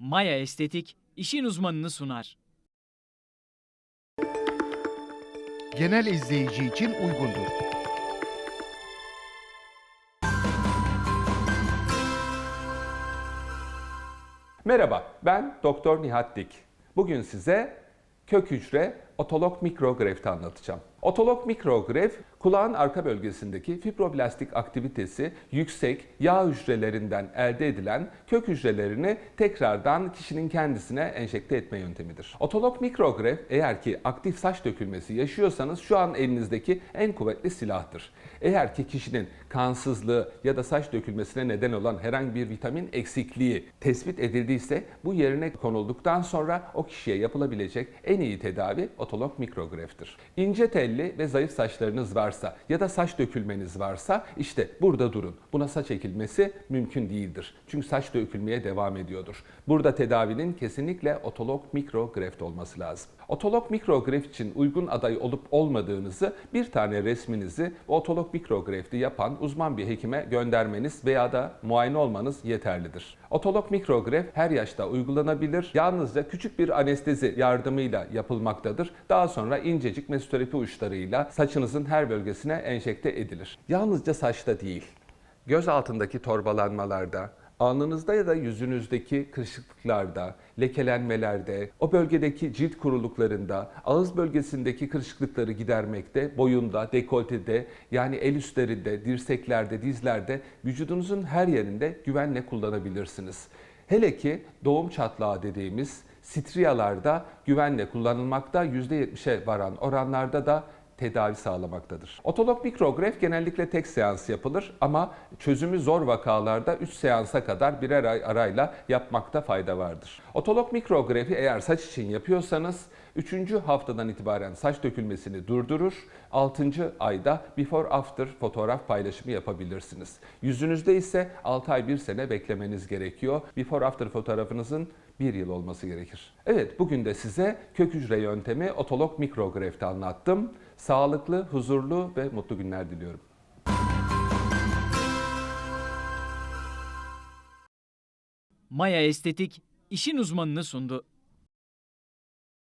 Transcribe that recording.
Maya Estetik işin uzmanını sunar. genel izleyici için uygundur. Merhaba, ben Doktor Nihat Dik. Bugün size kök hücre otolog mikrografti anlatacağım. Otolog mikrograf, kulağın arka bölgesindeki fibroblastik aktivitesi yüksek yağ hücrelerinden elde edilen kök hücrelerini tekrardan kişinin kendisine enjekte etme yöntemidir. Otolog mikrograf eğer ki aktif saç dökülmesi yaşıyorsanız şu an elinizdeki en kuvvetli silahtır. Eğer ki kişinin kansızlığı ya da saç dökülmesine neden olan herhangi bir vitamin eksikliği tespit edildiyse bu yerine konulduktan sonra o kişiye yapılabilecek en iyi tedavi otolog mikrograftır. İnce telli ve zayıf saçlarınız varsa ya da saç dökülmeniz varsa işte burada durun. Buna saç ekilmesi mümkün değildir. Çünkü saç dökülmeye devam ediyordur. Burada tedavinin kesinlikle otolog mikrograft olması lazım. Otolog mikrograft için uygun aday olup olmadığınızı bir tane resminizi otolog mikrografti yapan uzman bir hekime göndermeniz veya da muayene olmanız yeterlidir. Otolog mikrograf her yaşta uygulanabilir. Yalnızca küçük bir anestezi yardımıyla yapılmaktadır. Daha sonra incecik mesoterapi uçlarıyla saçınızın her bölgesine enjekte edilir. Yalnızca saçta değil, göz altındaki torbalanmalarda, alnınızda ya da yüzünüzdeki kırışıklıklarda, lekelenmelerde, o bölgedeki cilt kuruluklarında, ağız bölgesindeki kırışıklıkları gidermekte, boyunda, dekoltede, yani el üstlerinde, dirseklerde, dizlerde, vücudunuzun her yerinde güvenle kullanabilirsiniz. Hele ki doğum çatlağı dediğimiz striyalarda güvenle kullanılmakta, %70'e varan oranlarda da tedavi sağlamaktadır. Otolog mikrograf genellikle tek seans yapılır ama çözümü zor vakalarda 3 seansa kadar birer ay arayla yapmakta fayda vardır. Otolog mikrografi eğer saç için yapıyorsanız 3. haftadan itibaren saç dökülmesini durdurur, 6. ayda before after fotoğraf paylaşımı yapabilirsiniz. Yüzünüzde ise 6 ay 1 sene beklemeniz gerekiyor. Before after fotoğrafınızın bir yıl olması gerekir. Evet bugün de size kök hücre yöntemi otolog mikrografti anlattım. Sağlıklı, huzurlu ve mutlu günler diliyorum. Maya Estetik işin uzmanını sundu.